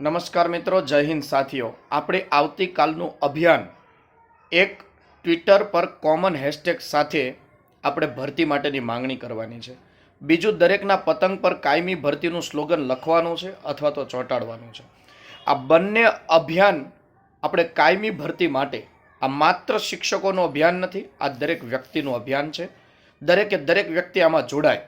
નમસ્કાર મિત્રો, જય હિન્દ સાથીઓ. આપણે આવતીકાલનું અભિયાન એક ટ્વિટર પર કોમન હેશટેગ સાથે આપણે ભરતી માટેની માંગણી કરવાની છે. બીજું, દરેકના પતંગ પર કાયમી ભરતીનું સ્લોગન લખવાનું છે અથવા તો ચોંટાડવાનું છે. આ બંને અભિયાન આપણે કાયમી ભરતી માટે, આ માત્ર શિક્ષકોનું અભિયાન નથી, આ દરેક વ્યક્તિનું અભિયાન છે. દરેકે દરેક વ્યક્તિ આમાં જોડાય.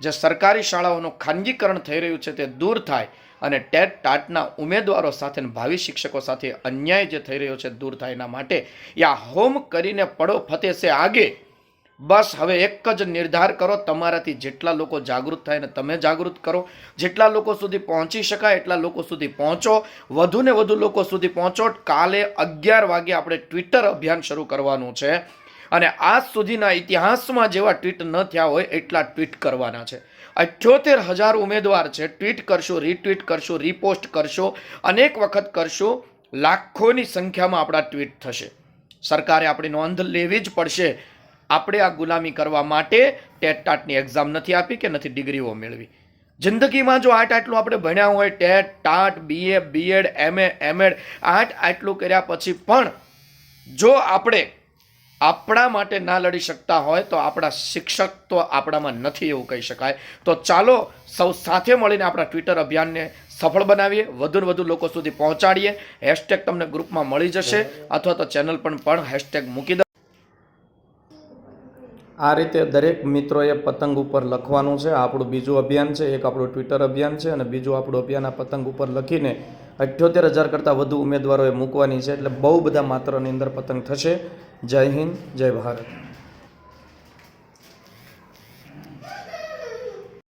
જે સરકારી શાળાઓનું ખાનગીકરણ થઈ રહ્યું છે તે દૂર થાય. અને ટેટ ટાટના ઉમેદવારો સાથે ભાવિ શિક્ષકો સાથે અન્યાય જે થઈ રહ્યો છે દૂર થાય એના માટે, યા હોમ કરીને પડો ફતે છે આગે. બસ હવે એક જ નિર્ધાર કરો, તમારાથી જેટલા લોકો જાગૃત થાય ને તમે જાગૃત કરો. જેટલા લોકો સુધી પહોંચી શકાય એટલા લોકો સુધી પહોંચો. વધુ ને વધુ લોકો સુધી પહોંચો. કાલે અગિયાર વાગે આપણે ટ્વિટર અભિયાન શરૂ કરવાનું છે. અને આજ સુધીના ઇતિહાસમાં જેવા ટ્વીટ ન થયા હોય એટલા ટ્વીટ કરવાના છે. અઠ્યોતેર હજાર ઉમેદવાર છે. ટ્વીટ કરશો રીટ્વીટ કરશો રીપોસ્ટ કરશો, અનેક વખત કરશો, લાખોની સંખ્યામાં આપણા ટ્વીટ થશે. સરકારે આપણી નોંધ લેવી જ પડશે. આપણે આ ગુલામી કરવા માટે ટેટ ટાટની એક્ઝામ નથી આપી કે નથી ડિગ્રીઓ મેળવી. જિંદગીમાં જો આટ આટલું આપણે ભણ્યા હોય, TET, TAT BA BEd MA MEd આટ આટલું કર્યા પછી પણ જો આપણે આપણા માટે ના લડી શકતા હોય તો આપણા શિક્ષક તો આપણામાં નથી એવું કહી શકાય. તો ચાલો સૌ સાથે મળીને આપણા ટ્વિટર અભિયાનને સફળ બનાવીએ, વધુ ને વધુ લોકો સુધી પહોંચાડીએ. હેશટેગ તમને ગ્રુપમાં મળી જશે અથવા તો ચેનલ પણ પણ હેશટેગ મૂકી દો. આ રીતે દરેક મિત્રોએ પતંગ ઉપર લખવાનું છે. આપણું બીજું અભિયાન છે, એક આપણું ટ્વિટર અભિયાન છે અને બીજું આપણું અભિયાન આ પતંગ ઉપર લખીને અઠ્યોતેર હજાર કરતાં વધુ ઉમેદવારોએ મૂકવાની છે. એટલે બહુ બધા માત્રાની અંદર પતંગ થશે. જય હિન્દ, જય ભારત.